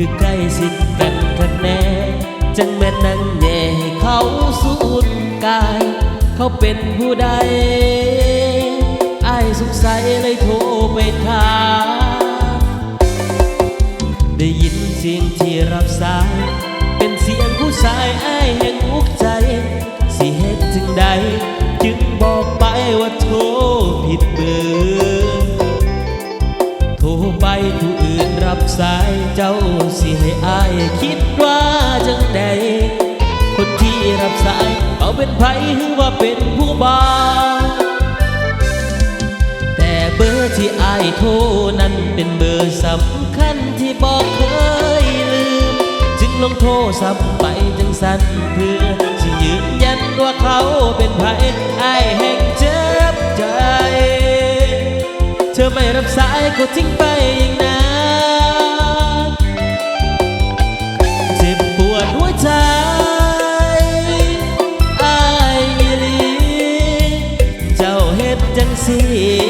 คือใกล้สิทธิ์กันคะแน่จังแม่นนั่งแย่ให้เขาสูญกาย เขาเป็นผู้ใดอ้ายสงสัยเลยโทรไปถามได้ยินเสียงที่รับสาย เป็นเสียงผู้ชายอ้ายแห่งอุกใจ สิเฮ็ดจึงใด จึงบอกไปว่าโทรผิดเบอร์ โทรไปผู้ รับสายเจ้าสิให้อายคิดว่าจังใดคนที่รับสายเขาเป็นไผหรือว่าเป็นผู้บ่าวแต่เบอร์ที่อายโทรนั้นเป็นเบอร์สำคัญที่บอกเคยลืม จึงลงโทรซ้ำไปจังสันเพื่อสิยืนยันว่าเขาเป็นไผอายแห่งเจ็บใจ เธอไม่รับสายก็ทิ้งไปอย่าง สิ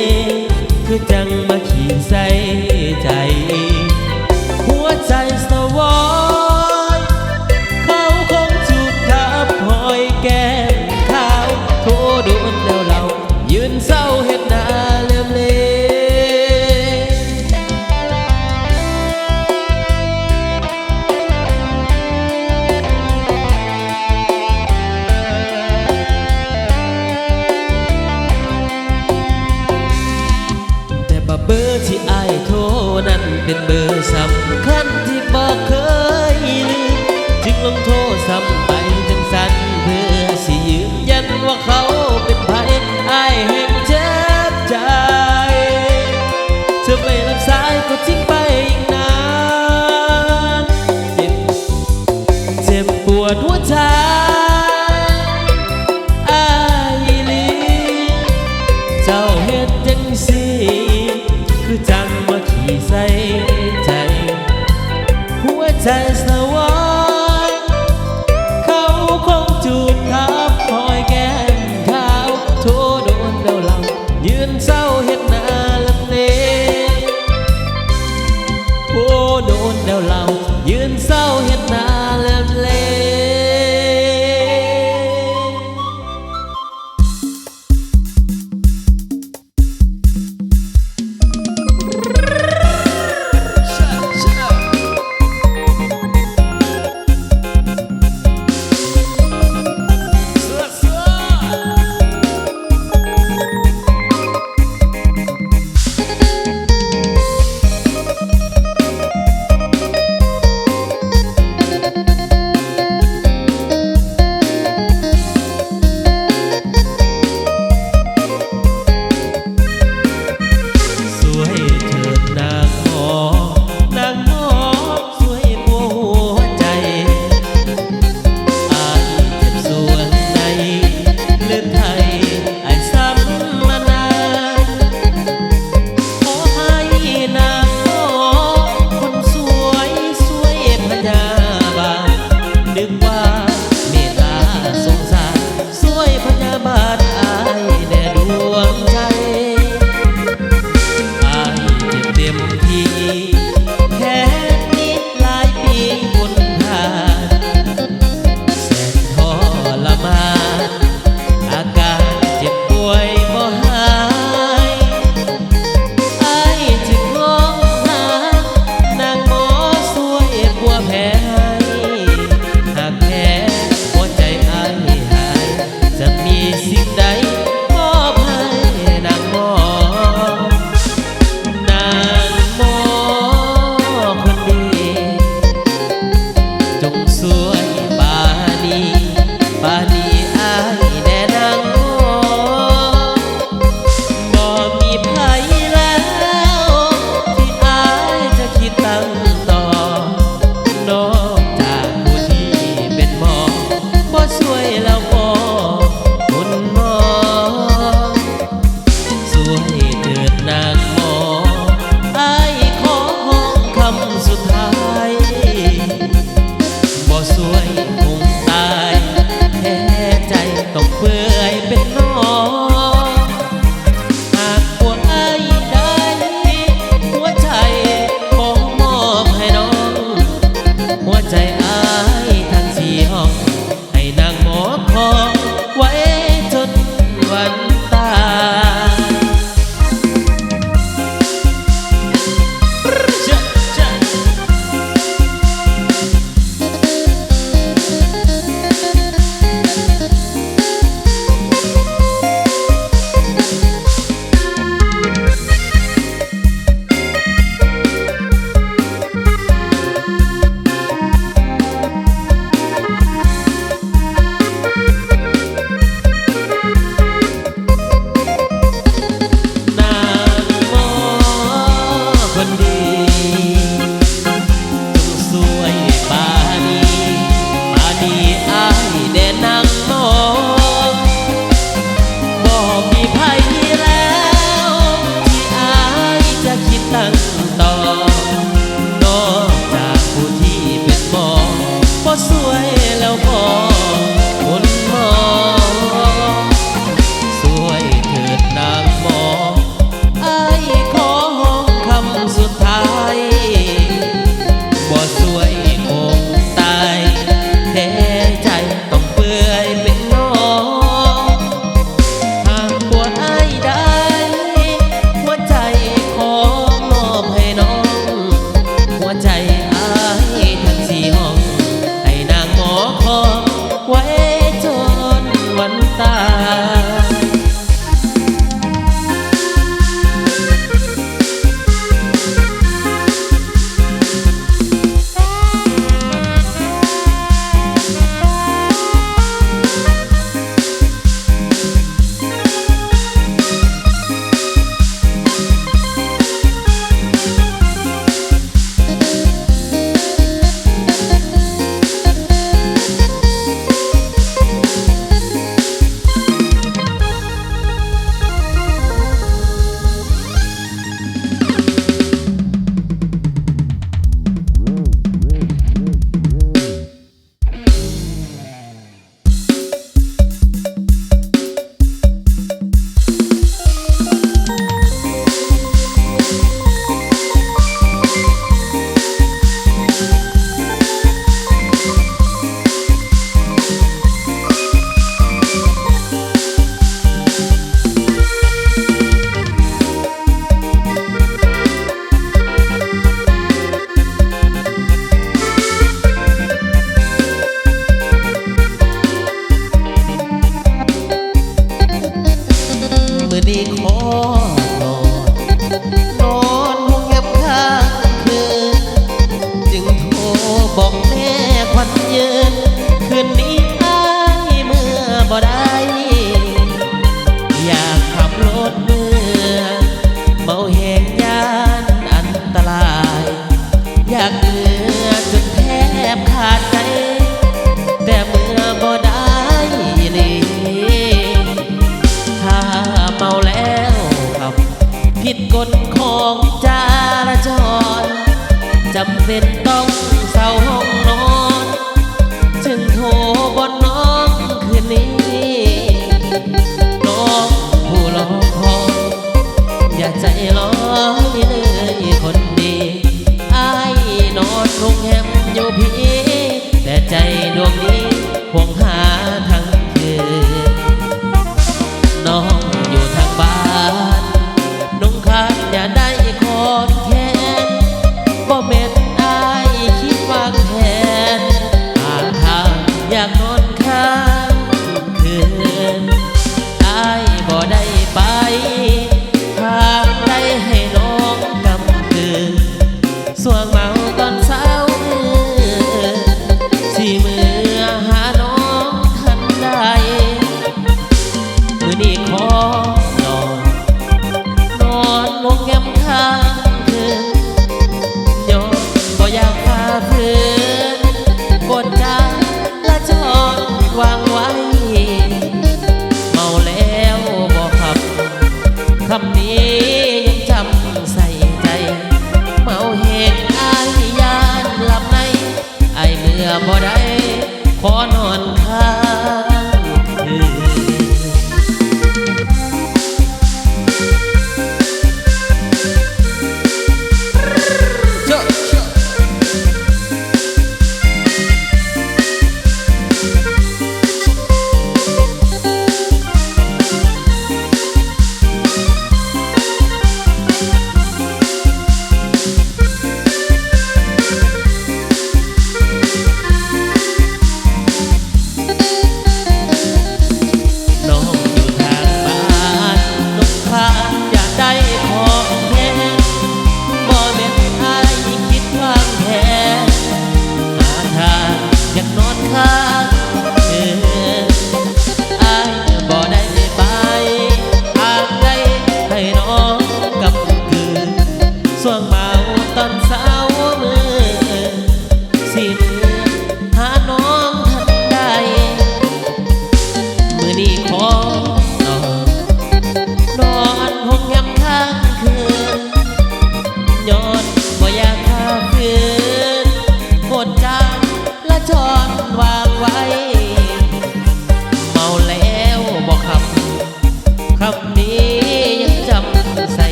quá